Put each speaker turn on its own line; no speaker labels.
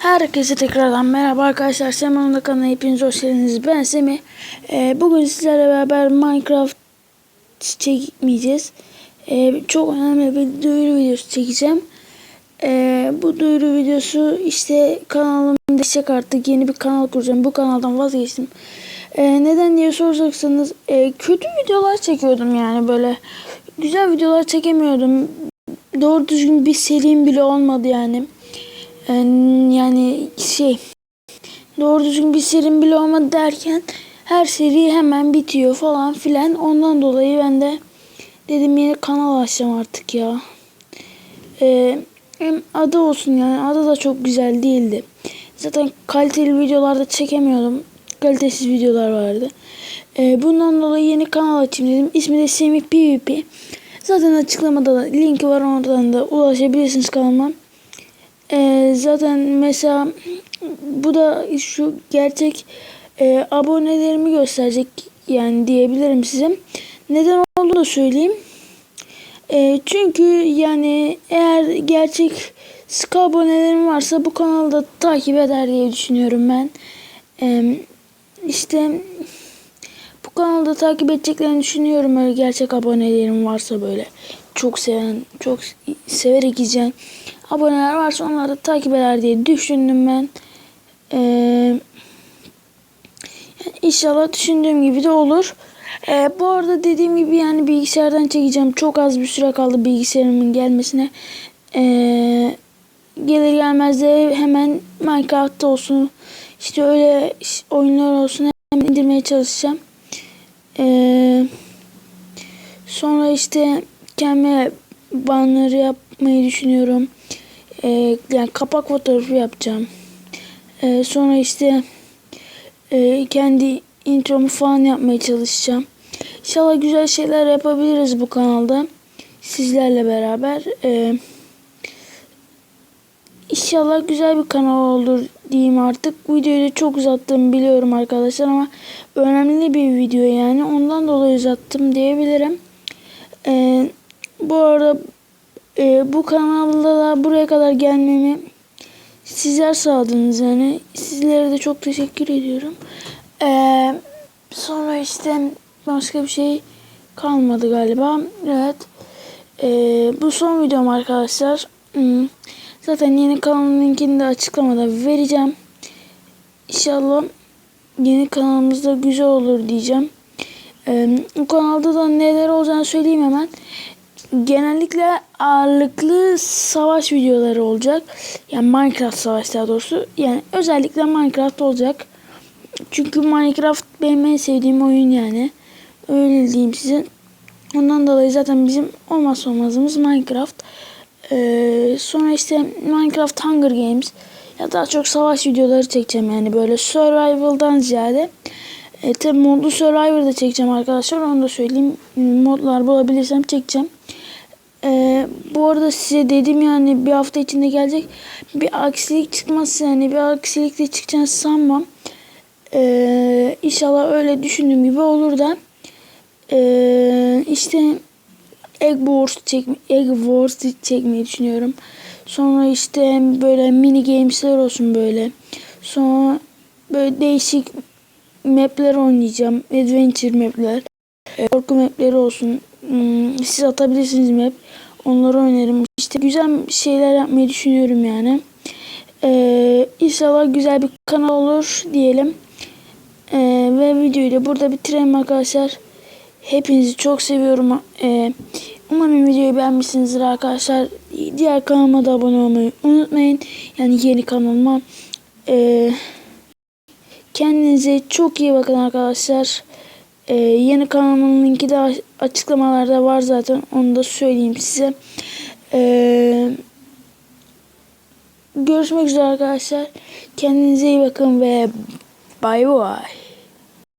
Herkese tekrardan merhaba arkadaşlar. Seman'ın kanalına hepiniz hoş geldiniz. Ben Semih. Ee, bugün sizlerle beraber Minecraft çekmeyeceğiz. Ee, çok önemli bir duyuru videosu çekeceğim. Ee, bu duyuru videosu işte kanalım destek artık yeni bir kanal kuracağım. Bu kanaldan vazgeçtim. Ee, neden diye soracaksanız e, kötü videolar çekiyordum yani böyle güzel videolar çekemiyordum. Doğru düzgün bir serim bile olmadı yani. Ee, yani şey doğru düzgün bir serim bile olmadı derken her seri hemen bitiyor falan filan. Ondan dolayı ben de dedim yeni kanal açacağım artık ya. Ee, hem olsun yani adı da çok güzel değildi. Zaten kaliteli videolarda çekemiyordum. Kalitesiz videolar vardı. Ee, bundan dolayı yeni kanal açayım dedim. İsmi de Semih PvP. Zaten açıklamada da linki var oradan da ulaşabilirsiniz kanalıma. Ee, zaten mesela bu da şu gerçek e, abonelerimi gösterecek yani diyebilirim size. Neden olduğunu da söyleyeyim. E, çünkü yani eğer gerçek sıkı abonelerim varsa bu kanalda takip eder diye düşünüyorum ben. E, işte bu kanalda takip edeceklerini düşünüyorum öyle gerçek abonelerim varsa böyle çok seven, çok severek izleyen aboneler varsa onları takip eder diye düşündüm ben. Ee, yani inşallah düşündüğüm gibi de olur. Ee, bu arada dediğim gibi yani bilgisayardan çekeceğim. Çok az bir süre kaldı bilgisayarımın gelmesine. Ee, gelir gelmez de hemen Minecraft'ta olsun işte öyle oyunlar olsun hemen indirmeye çalışacağım. Ee, sonra işte kendime banları yapmayı düşünüyorum. Ee, yani kapak fotoğrafı yapacağım. Ee, sonra işte e, kendi intromu falan yapmaya çalışacağım. İnşallah güzel şeyler yapabiliriz bu kanalda. Sizlerle beraber. Ee, İnşallah güzel bir kanal olur diyeyim artık. Videoyu da çok uzattım biliyorum arkadaşlar ama önemli bir video yani. Ondan dolayı uzattım diyebilirim. Ee, bu arada e, bu kanalda da buraya kadar gelmemi sizler sağladınız yani. Sizlere de çok teşekkür ediyorum. Ee, sonra işte başka bir şey kalmadı galiba. Evet. Ee, bu son videom arkadaşlar. Hmm. Zaten yeni kanalın linkini de açıklamada vereceğim. İnşallah yeni kanalımızda güzel olur diyeceğim. Ee, bu kanalda da neler olacağını söyleyeyim hemen. Genellikle ağırlıklı savaş videoları olacak. Yani Minecraft savaş daha doğrusu. Yani özellikle Minecraft olacak. Çünkü Minecraft benim en sevdiğim oyun yani. Öyle diyeyim size. Ondan dolayı zaten bizim olmazsa olmazımız Minecraft. Ee, sonra işte Minecraft Hunger Games ya daha çok savaş videoları çekeceğim yani böyle survival'dan ziyade. E, tabi modlu survivor'da çekeceğim arkadaşlar onu da söyleyeyim. Modlar bulabilirsem çekeceğim. E, bu arada size dedim yani bir hafta içinde gelecek. Bir aksilik çıkmaz yani bir aksilik de çıkacağını sanmam. E, inşallah öyle düşündüğüm gibi olur da. E, işte Egg Wars, çek, Egg Wars çekmeyi düşünüyorum. Sonra işte böyle mini games'ler olsun böyle. Sonra böyle değişik map'ler oynayacağım. Adventure map'ler. E, korku map'leri olsun. Hmm, siz atabilirsiniz map. Onları oynarım. İşte güzel şeyler yapmayı düşünüyorum yani. Ee, inşallah güzel bir kanal olur diyelim. Ee, ve videoyu da burada bitirelim arkadaşlar. Hepinizi çok seviyorum. Ee, umarım videoyu beğenmişsinizdir arkadaşlar. Diğer kanalıma da abone olmayı unutmayın. Yani yeni kanalıma. Ee, kendinize çok iyi bakın arkadaşlar. Ee, yeni kanalımın linki de açıklamalarda var zaten. Onu da söyleyeyim size. Ee, görüşmek üzere arkadaşlar. Kendinize iyi bakın ve bay bay.